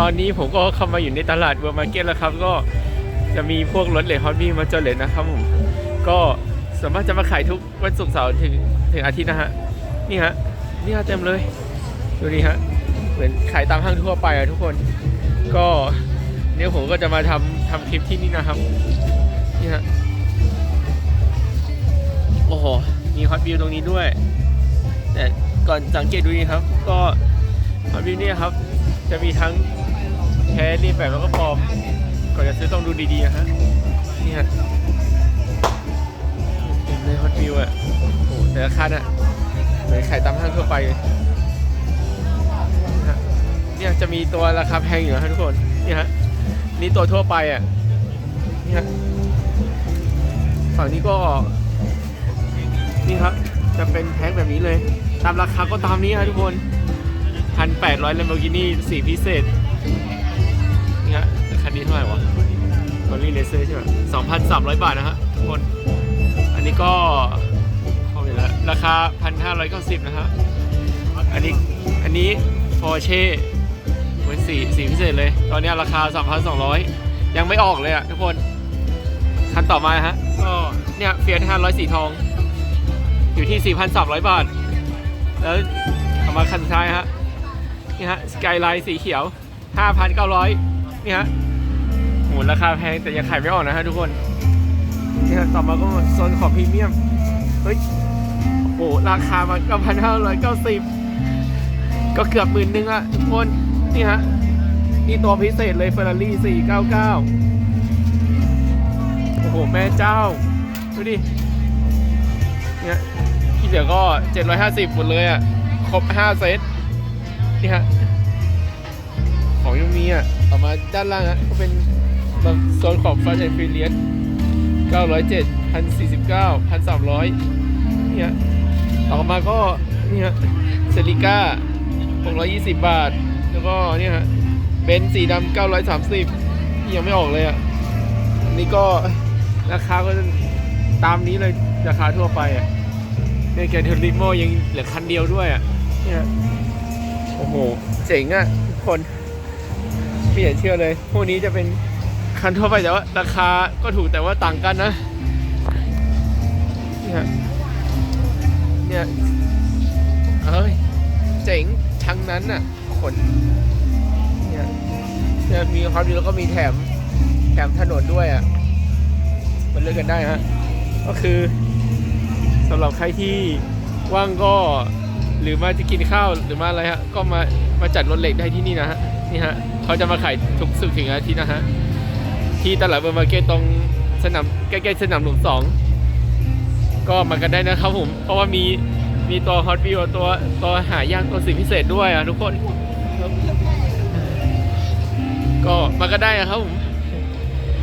ตอนนี้ผมก็เข้ามาอยู่ในตลาดเวอร์มาร์เก็ตแล้วครับ ก็จะมีพวกรถเล็กฮอตบี้มาจอดเลยนะครับผม ก็สามารถจะมาขายทุกวันศุกร์เสาร์ถึงถึงอาทิตย์นะฮะ นี่ฮะ นี่ฮะเต็มเลย ดูนี่ฮะ เหมือนขายตามห้างทั่วไปอะทุกคน ก็เนี่ยผมก็จะมาทำทำคลิปที่นี่นะครับ นี่ฮะ โอ้โห มีฮอตวิวตรงนี้ด้วย แต่ก่อนสังเกตดูนี่ครับ ก็ฮอตวิวเนี่ยครับ จะมีทั้ง แท้รีบแบบแล้วก็ปลอม ก่อนจะซื้อต้องดูดีๆนะฮะนี่ฮะเต็มเลยฮอตวิวอะโอ้แต่ราคาน่ะเหมือนขายตามห้างทั่วไปเนี่ฮะนี่ยจะมีตัวราคาแพงอยู่นะฮะทุกคนนี่ฮะนี่ตัวทั่วไปอะนี่ฮะฝั่งนี้ก็ นี่ครับ จะเป็นแพ็คแบบนี้เลย ตามราคาก็ตามนี้ครับทุกคนพันแปดร้อย Lamborghini สีพิเศษีเลเซอร์ใช่ไหมสองพันสามร้อยบาทนะฮะทุกคน อันนี้ก็เข้าไปแล้วราคาพันห้าร้อยเก้าสิบนะฮะ อันนี้ อันนี้ Porsche เป็นสีสีพิเศษเลย ตอนนี้ราคา2,200ยังไม่ออกเลยอะทุกคน คันต่อมาฮะ ก็เนี่ยเฟียส500สีทอง อยู่ที่4,300บาท แล้วเอามาคันสุดท้ายฮะ นี่ฮะ สกายไลน์สีเขียว5,900นี่ฮะ หราคาแพงแต่ยังขายไม่ออกนะฮะทุกคนนี่ฮะต่อมาก็โซนของพรีเมียม เฮ้ย โอ้โห ราคามันก็พันห้าร้อยเก้าสิบก็เกือบหมื่นนึงอะทุกคน นี่ฮะ นี่ตัวพิเศษเลย Ferrari 499โอ้โห แม่เจ้า ดูดิ เนี่ยที่เหลือก็750หมดเลยอะครบ5เซต นี่ฮะ ของยังมีอะต่อมาด้านล่างอะก็เป็น โซนของ Fast and Furious 907 1049 1300เนี่ยต่อมาก็นี่ฮะเซริก้า620 บาท แล้วก็เนี่ยฮะเบนซ์สีดำ930 ยังไม่ออกเลยอะอันนี้ก็ราคาก็ตามนี้เลยราคาทั่วไปอะเนี่ยแกเทอริโมยังเหลือคันเดียวด้วยอะเนี่ยโอ้โห เจ๋งอะทุกคนไม่อยากเชื่อเลย พวกนี้จะเป็น คันทั่วไปแต่ว่าราคาก็ถูกแต่ว่าต่างกันนะเนี่ยเนี่ยเอ้ยเจ๋งทั้งนั้นอะคนเนี่ยเนี่ยมีความดีแล้วก็มีแถมแถมถนนด้วยอะมันเลือกกันได้ฮะก็คือสำหรับใครที่ว่างก็หรือมาจะกินข้าวหรือมาอะไรฮะก็มามาจัดรถเหล็กได้ที่นี่นะฮะนี่ฮะเขาจะมาขายทุกสุกถึงอาทิตย์นะฮะ ที่ตลาดเบอร์มาร์เก็ตตรงสนามใกล้ๆสนามหลวงสองก็มากันได้นะครับผม เพราะว่ามีมีตัวฮอตวิวตัวตัวหายากตัวสิ่งพิเศษด้วยอะทุกคน ก็มากันได้นะครับผม